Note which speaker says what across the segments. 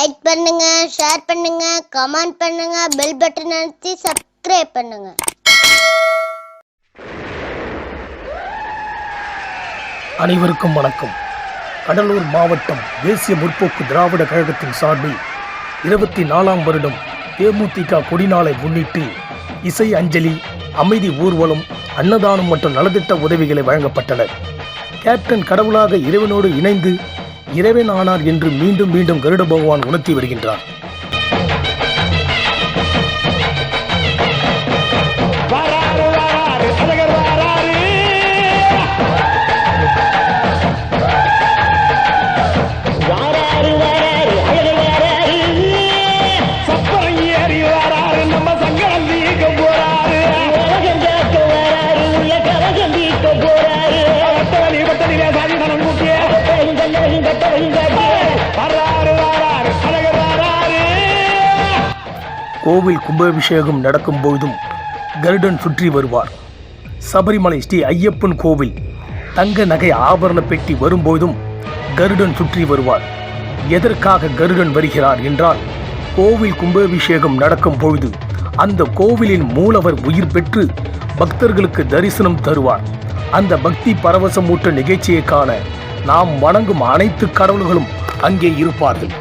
Speaker 1: Like பண்ணுங்க share பண்ணுங்க comment பண்ணுங்க பெல் பட்டன் அழுத்தி சப்ஸ்கிரைப் பண்ணுங்க.
Speaker 2: அனைவருக்கும் வணக்கம். கடலூர் மாவட்டம் தேசிய முற்போக்கு திராவிட கழகத்தின் சார்பில் இருபத்தி நாலாம் வருடம் தேமுதிக கொடிநாளை முன்னிட்டு இசை அஞ்சலி அமைதி ஊர்வலம் அன்னதானம் மற்றும் நலத்திட்ட உதவிகளை வழங்கப்பட்டனர். கேப்டன் கடவுளாக இறைவனோடு இணைந்து இறைவன் ஆனார் என்று மீண்டும் மீண்டும் கருட பகவான் உணர்த்தி வருகின்றார். கோவில் கும்பாபிஷேகம் நடக்கும் போதும் கருடன் சுற்றி வருவார். சபரிமலை ஸ்ரீ ஐயப்பன் கோவில் தங்க நகை ஆபரண பெட்டி வரும்போதும் கருடன் சுற்றி வருவார். எதற்காக கருடன் வருகிறார் என்றால் கோவில் கும்பாபிஷேகம் நடக்கும் பொழுது அந்த கோவிலின் மூலவர் உயிர் பெற்று பக்தர்களுக்கு தரிசனம் தருவார். அந்த பக்தி பரவசமூட்ட நிகழ்ச்சியை காண நாம் வணங்கும் அனைத்து கடவுள்களும் அங்கே இருப்பார்கள்.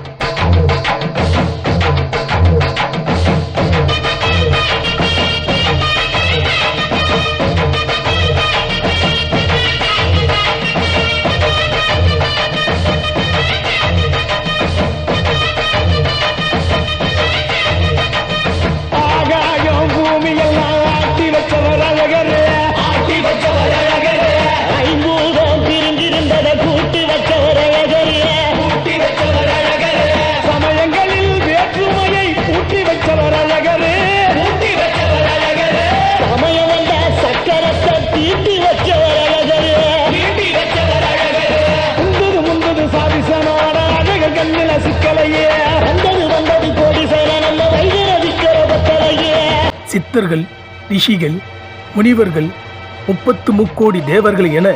Speaker 2: சித்தர்கள் ரிஷிகள் முனிவர்கள் முப்பத்து முக்கோடி தேவர்கள் என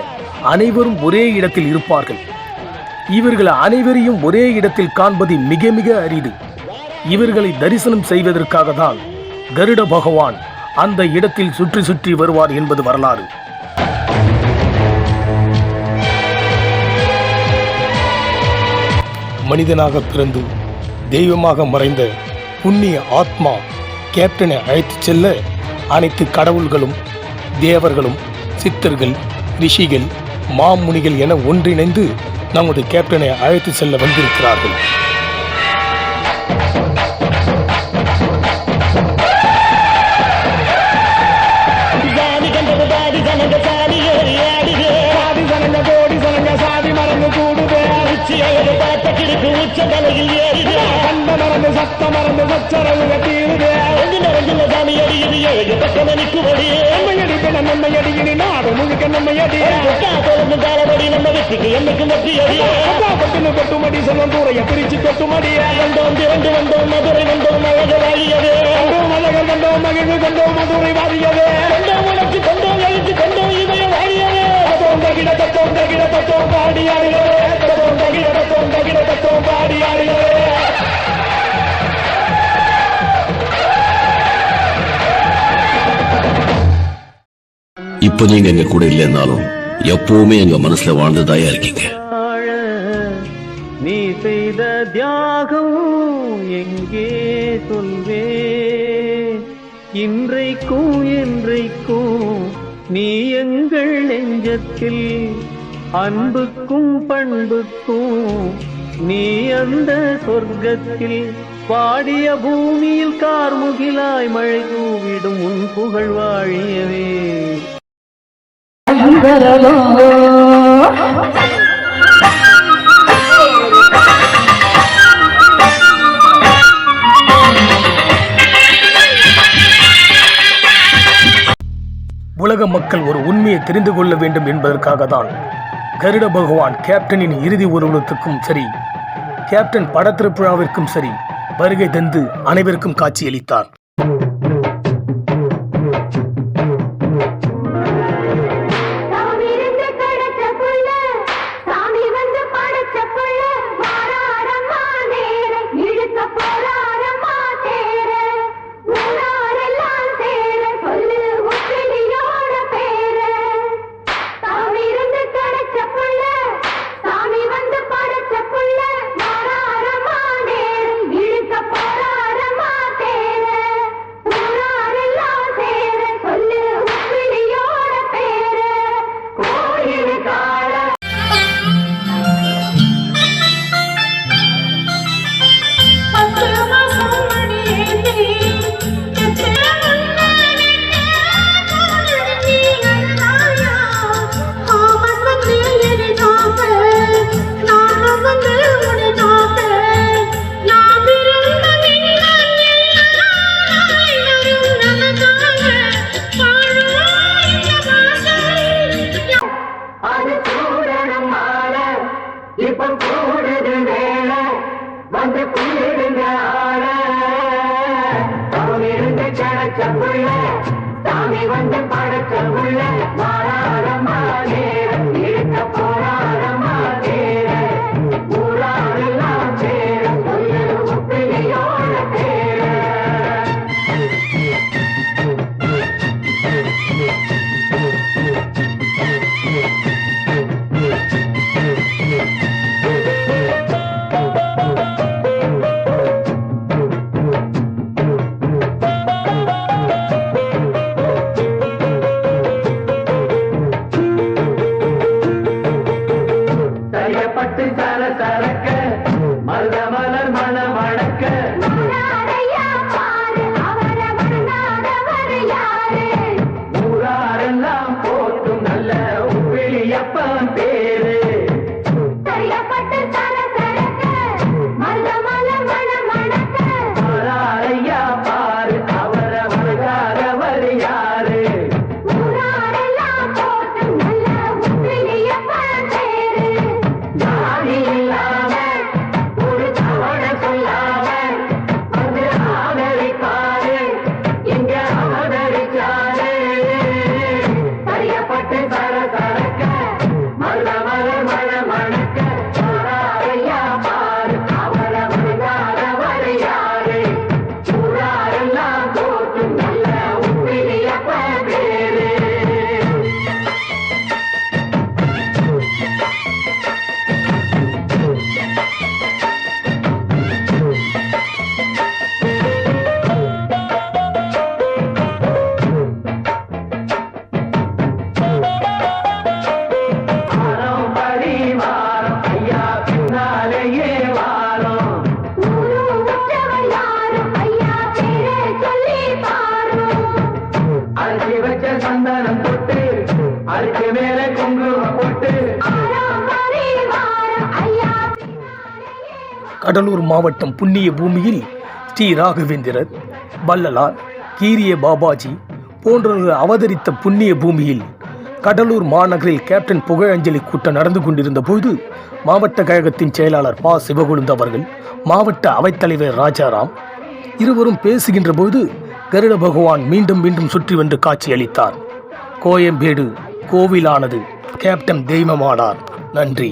Speaker 2: அனைவரும் ஒரே இடத்தில் இருப்பார்கள். இவர்கள் அனைவரையும் ஒரே இடத்தில் காண்பது மிக மிக அரிது. இவர்களை தரிசனம் செய்வதற்காக தான் கருட பகவான் அந்த இடத்தில் சுற்றி சுற்றி வருவார் என்பது வரலாறு. மனிதனாக பிறந்து தெய்வமாக மறைந்த புண்ணிய ஆத்மா கேப்டனை அழைத்துச் செல்ல அனைத்து கடவுள்களும் தேவர்களும் சித்தர்கள் ரிஷிகள் மாமுனிகள் என ஒன்றிணைந்து நமது கேப்டனை அழைத்து செல்ல வந்திருக்கிறார்கள்.
Speaker 3: சாதி கூடுது உச்சி அழகு பார்த்த கிடுக்கு உச்ச தலையில் கண்ட மறந்து சத்த மறந்து சச்சரவு கட்டிடுது எங்கு நிறைஞ்சுள்ள சாமி அடியுது ஏழு பக்கம் நிற்குபடி நம்மையடி பிணம் நம்மையடி இனி நாடு முழுக்க நம்மையடி தொடர்ந்து காலபடி நம்ம வெற்றிக்கு என்னைக்கும் வெற்றி அடி. பட்டுன்னு கொட்டுமடி சொல்லும் தூரைய பிரிச்சு கொட்டுமடி. வந்தோம் திரண்டு வந்தோம் மதுரை வந்தோம் அழகு வாழியது கண்டோம் அழகர் கண்டோம் மகிழ்வு கண்டோம் மதுரை வாழியது கண்டோம் உணர்ச்சி கண்டோம் எழுத்து கண்டோம் இவைய வாழியது தத்தோம் தகிட தத்தோம் தகிட தத்தோம் பாடி ஆடுகிறது தத்தோம் தகிட தத்தோம் தகிட தத்தோம் பாடி
Speaker 4: இப்போ நீங்க எங்க கூட இல்லைன்னாலும் எப்பவுமே எங்க மனசுல வாழ்ந்ததாயா இருக்கீங்க.
Speaker 5: நீ செய்த தியாகம் எங்கே சொல்வே இன்றைக்கும் என்றைக்கும் நீ எங்கள் நெஞ்சத்தில் அன்புக்கும் பண்புக்கும் நீ அந்த சொர்க்கத்தில் பாடிய பூமியில் கார்முகிலாய் மழை தூவிடும் உன் புகழ் வாழியவே.
Speaker 2: உலக மக்கள் ஒரு உண்மையை தெரிந்து கொள்ள வேண்டும் என்பதற்காக தான் கருட பகவான் கேப்டனின் இறுதி ஊர்வலத்துக்கும் சரி கேப்டன் படத்திருப்புழாவிற்கும் சரி வருகை தந்து அனைவருக்கும் காட்சியளித்தார்.
Speaker 6: படைச்ச
Speaker 7: சாமி வந்து படைச்ச புள்ள.
Speaker 2: கடலூர் மாவட்டம் புண்ணிய பூமியில் ஸ்ரீ ராகவேந்திரர் வள்ளலார் கீரிய பாபாஜி போன்றவர்கள் அவதரித்த புண்ணிய பூமியில் கடலூர் மாநகரில் கேப்டன் புகழஞ்சலி கூட்டம் நடந்து கொண்டிருந்த போது மாவட்ட கழகத்தின் செயலாளர் பா. சிவகுழுந்து அவர்கள் மாவட்ட அவைத்தலைவர் ராஜாராம் இருவரும் பேசுகின்ற போது கருட பகவான் மீண்டும் மீண்டும் சுற்றி வந்து காட்சியளித்தார். கோயம்பேடு கோவிலானது. கேப்டன் தெய்வமானார். நன்றி.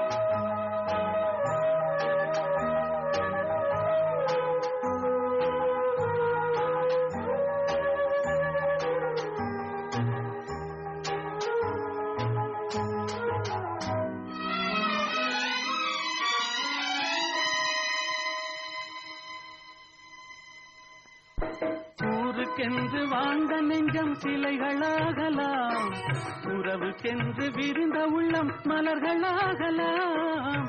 Speaker 8: உறவுக்கென்று வாழ்ந்த நெஞ்சம் சிலைகளாகலாம். உறவுக்கென்று விரிந்த உள்ளம் மலர்களாகலாம்.